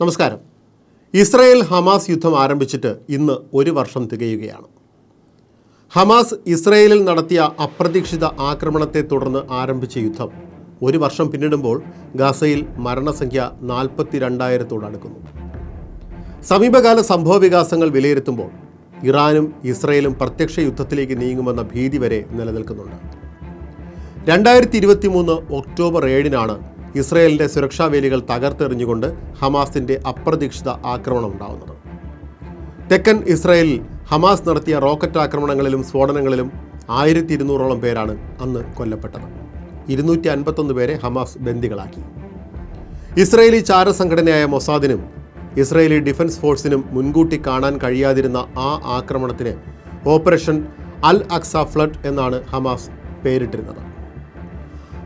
നമസ്കാരം. Israel Hamas യുദ്ധം ആരംഭിച്ചിട്ട് ഇന്ന് ഒരു വർഷം തികയുകയാണ്. ഹമാസ് ഇസ്രായേലിൽ നടത്തിയ അപ്രതീക്ഷിത ആക്രമണത്തെ തുടർന്ന് ആരംഭിച്ച യുദ്ധം ഒരു വർഷം പിന്നിടുമ്പോൾ ഗാസയിൽ മരണസംഖ്യ നാൽപ്പത്തി രണ്ടായിരത്തോടടുക്കുന്നു സമീപകാല സംഭവ വികാസങ്ങൾ വിലയിരുത്തുമ്പോൾ ഇറാനും ഇസ്രയേലും പ്രത്യക്ഷ യുദ്ധത്തിലേക്ക് നീങ്ങുമെന്ന ഭീതി വരെ നിലനിൽക്കുന്നുണ്ട്. രണ്ടായിരത്തി ഇരുപത്തി മൂന്ന് ഒക്ടോബർ ഏഴിനാണ് ഇസ്രയേലിന്റെ സുരക്ഷാ വേലികൾ തകർത്തെറിഞ്ഞുകൊണ്ട് ഹമാസിന്റെ അപ്രതീക്ഷിത ആക്രമണം ഉണ്ടാവുന്നത്. തെക്കൻ ഇസ്രയേലിൽ ഹമാസ് നടത്തിയ റോക്കറ്റ് ആക്രമണങ്ങളിലും സ്ഫോടനങ്ങളിലും ആയിരത്തി ഇരുന്നൂറോളം പേരാണ് അന്ന് കൊല്ലപ്പെട്ടത്. ഇരുന്നൂറ്റി അൻപത്തൊന്ന് പേരെ ഹമാസ് ബന്ദികളാക്കി. ഇസ്രയേലി ചാരസംഘടനയായ മൊസാദിനും ഇസ്രയേലി ഡിഫൻസ് ഫോഴ്സിനും മുൻകൂട്ടി കാണാൻ കഴിയാതിരുന്ന ആ ആക്രമണത്തിന് ഓപ്പറേഷൻ അൽ അക്സ ഫ്ലഡ് എന്നാണ് ഹമാസ് പേരിട്ടിരുന്നത്.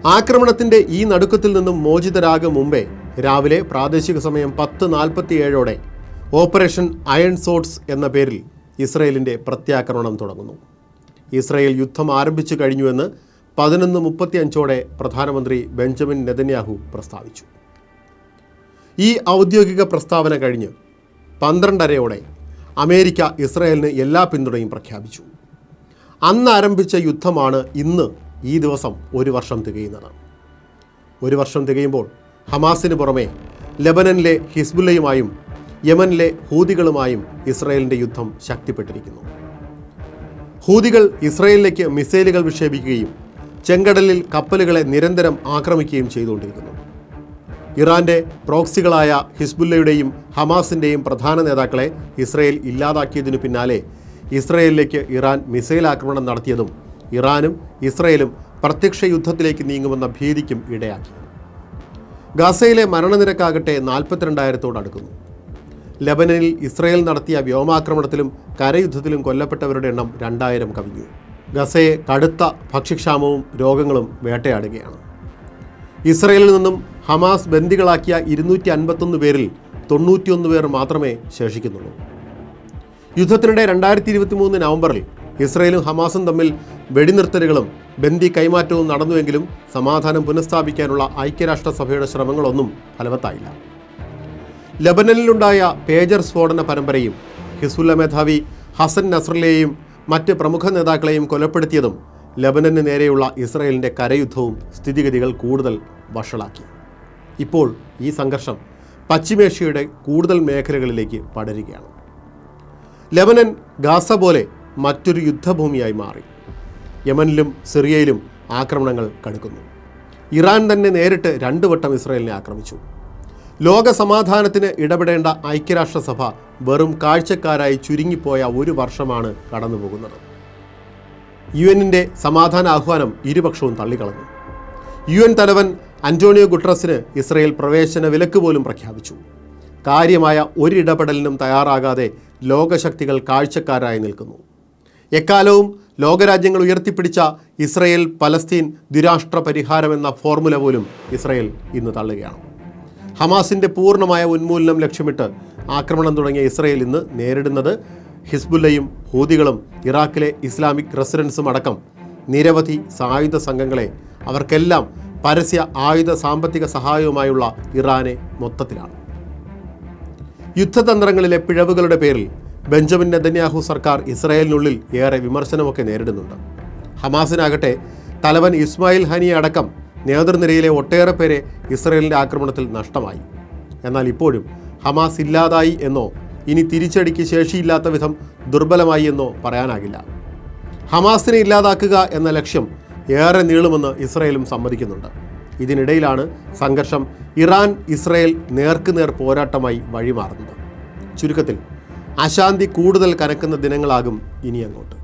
ആക്രമണത്തിന്റെ ഈ നടുക്കത്തിൽ നിന്നും മോചിതരാകും മുമ്പേ രാവിലെ പ്രാദേശിക സമയം പത്ത് നാൽപ്പത്തിയേഴോടെ ഓപ്പറേഷൻ അയൺ സോട്സ് എന്ന പേരിൽ ഇസ്രയേലിന്റെ പ്രത്യാക്രമണം തുടങ്ങുന്നു. ഇസ്രയേൽ യുദ്ധം ആരംഭിച്ചു കഴിഞ്ഞുവെന്ന് പതിനൊന്ന് മുപ്പത്തിയഞ്ചോടെ പ്രധാനമന്ത്രി ബെഞ്ചമിൻ നെതന്യാഹു പ്രസ്താവിച്ചു. ഈ ഔദ്യോഗിക പ്രസ്താവന കഴിഞ്ഞ് പന്ത്രണ്ടരയോടെ അമേരിക്ക ഇസ്രയേലിന് എല്ലാ പിന്തുണയും പ്രഖ്യാപിച്ചു. അന്ന് ആരംഭിച്ച യുദ്ധമാണ് ഇന്ന് ഈ ദിവസം ഒരു വർഷം തികയുന്നത് ഒരു വർഷം തികയുമ്പോൾ ഹമാസിന് പുറമെ ലെബനനിലെ ഹിസ്ബുല്ലയുമായും യമനിലെ ഹൂതികളുമായും ഇസ്രയേലിന്റെ യുദ്ധം ശക്തിപ്പെട്ടിരിക്കുന്നു. ഹൂതികൾ ഇസ്രയേലിലേക്ക് മിസൈലുകൾ വിക്ഷേപിക്കുകയും ചെങ്കടലിൽ കപ്പലുകളെ നിരന്തരം ആക്രമിക്കുകയും ചെയ്തുകൊണ്ടിരിക്കുന്നു. ഇറാന്റെ പ്രോക്സികളായ ഹിസ്ബുല്ലയുടെയും ഹമാസിന്റെയും പ്രധാന നേതാക്കളെ ഇസ്രയേൽ ഇല്ലാതാക്കിയതിനു പിന്നാലെ ഇസ്രയേലിലേക്ക് ഇറാൻ മിസൈൽ ആക്രമണം നടത്തിയതും ഇറാനും ഇസ്രയേലും പ്രത്യക്ഷ യുദ്ധത്തിലേക്ക് നീങ്ങുമെന്ന ഭീതിക്കും ഇടയാക്കി. ഗാസയിലെ മരണനിരക്കാകട്ടെ നാൽപ്പത്തിരണ്ടായിരത്തോട് അടുക്കുന്നു. ലബനനിൽ ഇസ്രയേൽ നടത്തിയ വ്യോമാക്രമണത്തിലും കരയുദ്ധത്തിലും കൊല്ലപ്പെട്ടവരുടെ എണ്ണം രണ്ടായിരം കവിഞ്ഞു. ഗസയെ കടുത്ത ഭക്ഷ്യക്ഷാമവും രോഗങ്ങളും വേട്ടയാടുകയാണ്. ഇസ്രയേലിൽ നിന്നും ഹമാസ് ബന്ദികളാക്കിയ ഇരുന്നൂറ്റി അൻപത്തൊന്ന് പേരിൽ തൊണ്ണൂറ്റിയൊന്ന് പേർ മാത്രമേ ശേഷിക്കുന്നുള്ളൂ. യുദ്ധത്തിനിടെ രണ്ടായിരത്തി ഇരുപത്തി മൂന്ന് നവംബറിൽ ഇസ്രയേലും ഹമാസും തമ്മിൽ വെടിനിർത്തലുകളും ബന്ദി കൈമാറ്റവും നടന്നുവെങ്കിലും സമാധാനം പുനഃസ്ഥാപിക്കാനുള്ള ഐക്യരാഷ്ട്രസഭയുടെ ശ്രമങ്ങളൊന്നും ഫലവത്തായില്ല. ലബനനിലുണ്ടായ പേജർ സ്ഫോടന പരമ്പരയും ഹിസുല്ല മേധാവി ഹസൻ നസ്രലെയും മറ്റ് പ്രമുഖ നേതാക്കളെയും കൊലപ്പെടുത്തിയതും ലബനന് നേരെയുള്ള ഇസ്രയേലിന്റെ കരയുദ്ധവും സ്ഥിതിഗതികൾ കൂടുതൽ വഷളാക്കി. ഇപ്പോൾ ഈ സംഘർഷം പശ്ചിമേഷ്യയുടെ കൂടുതൽ മേഖലകളിലേക്ക് പടരുകയാണ്. ലബനൻ ഗാസ പോലെ മറ്റൊരു യുദ്ധഭൂമിയായി മാറി. യമനിലും സിറിയയിലും ആക്രമണങ്ങൾ കടുക്കുന്നു. ഇറാൻ തന്നെ നേരിട്ട് രണ്ടു വട്ടം ഇസ്രായേലിനെ ആക്രമിച്ചു. ലോക സമാധാനത്തിന് ഇടപെടേണ്ട ഐക്യരാഷ്ട്രസഭ വെറും കാഴ്ചക്കാരായി ചുരുങ്ങിപ്പോയ ഒരു വർഷമാണ് കടന്നുപോകുന്നത്. യു എന്നിന്റെ സമാധാന ആഹ്വാനം ഇരുപക്ഷവും തള്ളിക്കളഞ്ഞു. യു എൻ തലവൻ അന്റോണിയോ ഗുട്രസിന് ഇസ്രയേൽ പ്രവേശന വിലക്ക് പോലും പ്രഖ്യാപിച്ചു. കാര്യമായ ഒരിടപെടലിനും തയ്യാറാകാതെ ലോകശക്തികൾ കാഴ്ചക്കാരായി നിൽക്കുന്നു. എക്കാലവും ലോകരാജ്യങ്ങൾ ഉയർത്തിപ്പിടിച്ച ഇസ്രയേൽ പലസ്തീൻ ദ്വിരാഷ്ട്ര പരിഹാരം എന്ന ഫോർമുല പോലും ഇസ്രയേൽ ഇന്ന് തള്ളുകയാണ്. ഹമാസിന്റെ പൂർണമായ ഉന്മൂലനം ലക്ഷ്യമിട്ട് ആക്രമണം തുടങ്ങിയ ഇസ്രയേൽ ഇന്ന് നേരിടുന്നത് ഹിസ്ബുല്ലയും ഹൂതികളും ഇറാഖിലെ ഇസ്ലാമിക് റെസിഡൻസും അടക്കം നിരവധി സായുധ സംഘങ്ങളെ അവർക്കെല്ലാം പരസ്യ ആയുധ സാമ്പത്തിക സഹായവുമായുള്ള ഇറാനെ മൊത്തത്തിലാണ്. യുദ്ധതന്ത്രങ്ങളിലെ പിഴവുകളുടെ പേരിൽ ബെഞ്ചമിൻ നെതന്യാഹു സർക്കാർ ഇസ്രായേലിനുള്ളിൽ ഏറെ വിമർശനമൊക്കെ നേരിടുന്നുണ്ട്. ഹമാസിനാകട്ടെ തലവൻ ഇസ്മായിൽ ഹനി അടക്കം നേതൃനിരയിലെ ഒട്ടേറെ പേരെ ഇസ്രായേലിന്റെ ആക്രമണത്തിൽ നഷ്ടമായി. എന്നാൽ ഇപ്പോഴും ഹമാസ് ഇല്ലാതായി എന്നോ ഇനി തിരിച്ചടിക്ക് ശേഷിയില്ലാത്ത വിധം ദുർബലമായി എന്നോ പറയാനാകില്ല. ഹമാസിനെ ഇല്ലാതാക്കുക എന്ന ലക്ഷ്യം ഏറെ നീളുമെന്ന് ഇസ്രയേലും സമ്മതിക്കുന്നുണ്ട്. ഇതിനിടയിലാണ് സംഘർഷം ഇറാൻ ഇസ്രയേൽ നേർക്കുനേർ പോരാട്ടമായി വഴിമാറുന്നത്. ചുരുക്കത്തിൽ അശാന്തി കൂടുതൽ കനക്കുന്ന ദിനങ്ങളാകും ഇനി അങ്ങോട്ട്.